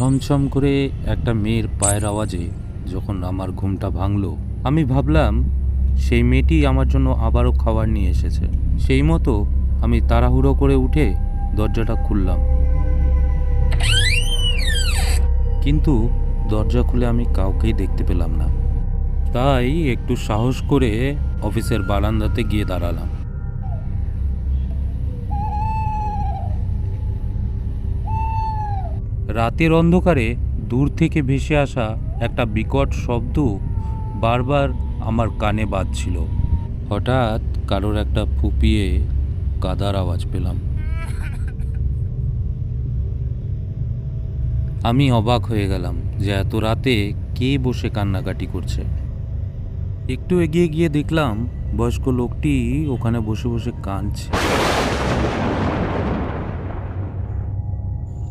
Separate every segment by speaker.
Speaker 1: ছমছম করে একটা মেয়ের পায়ের আওয়াজে যখন আমার ঘুমটা ভাঙলো, আমি ভাবলাম, সেই মেয়েটি আমার জন্য আবারও খাবার নিয়ে এসেছে। সেই মতো আমি তাড়াহুড়ো করে উঠে দরজাটা খুললাম। কিন্তু দরজা খুলে আমি কাউকেই দেখতে পেলাম না। তাই একটু সাহস করে অফিসের বারান্দাতে গিয়ে দাঁড়ালাম। রাতের অন্ধকারে দূর থেকে ভেসে আসা একটা বিকট শব্দ বারবার আমার কানে বাজছিল। হঠাৎ কারোর একটা ফুপিয়ে কাদার আওয়াজ পেলাম। আমি অবাক হয়ে গেলাম যে এত রাতে কে বসে কান্নাকাটি করছে। একটু এগিয়ে গিয়ে দেখলাম বয়স্ক লোকটি ওখানে বসে বসে কাঁদছে।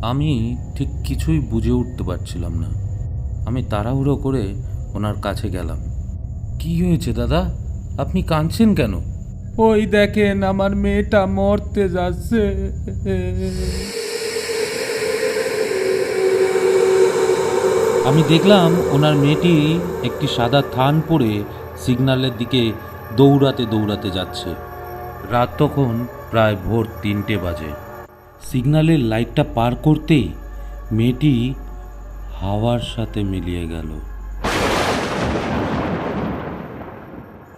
Speaker 1: আমি ঠিক কিছুই বুঝে উঠতে পারছিলাম না। আমি তাড়াহুড়ো করে ওনার কাছে গেলাম। কি হয়েছে দাদা? আপনি কাঁদছেন কেন?
Speaker 2: ওই দেখেন আমার মেয়েটা মরতে যাচ্ছে।
Speaker 1: আমি দেখলাম ওনার মেয়েটি একটি সাদা থান পরে সিগন্যালের দিকে দৌড়াতে দৌড়াতে যাচ্ছে। রাত তখন প্রায় ভোর তিনটে বাজে। সিগন্যালের লাইটটা পার করতেই মেয়েটি হাওয়ার সাথে মিলিয়ে গেল।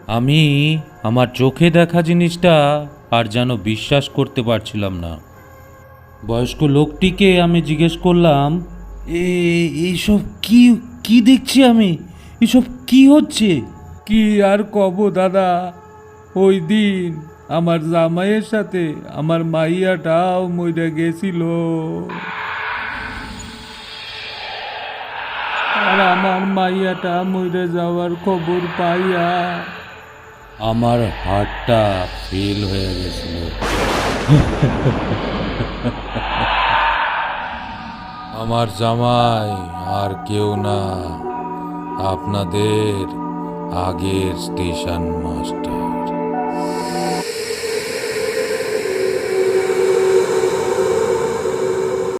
Speaker 1: আমি আমার চোখে দেখা জিনিসটা আর যেন বিশ্বাস করতে পারছিলাম না। বয়স্ক লোকটিকে আমি জিজ্ঞেস করলাম এইসব কি কি দেখছি আমি? এসব কি হচ্ছে?
Speaker 2: কি আর কব দাদা? ওই দিন আমার জামাইয়ের সাথে আমার মাইয়াটাও মইরা গেছিল। আর আমার মাইয়াটা মইরা যাওয়ার খবর পাইয়া
Speaker 1: আমার হার্টটা ফেল হয়ে গেছিল। আমার জামাই আর কেউ না, আপনাদের আগের স্টেশন মাস্টার।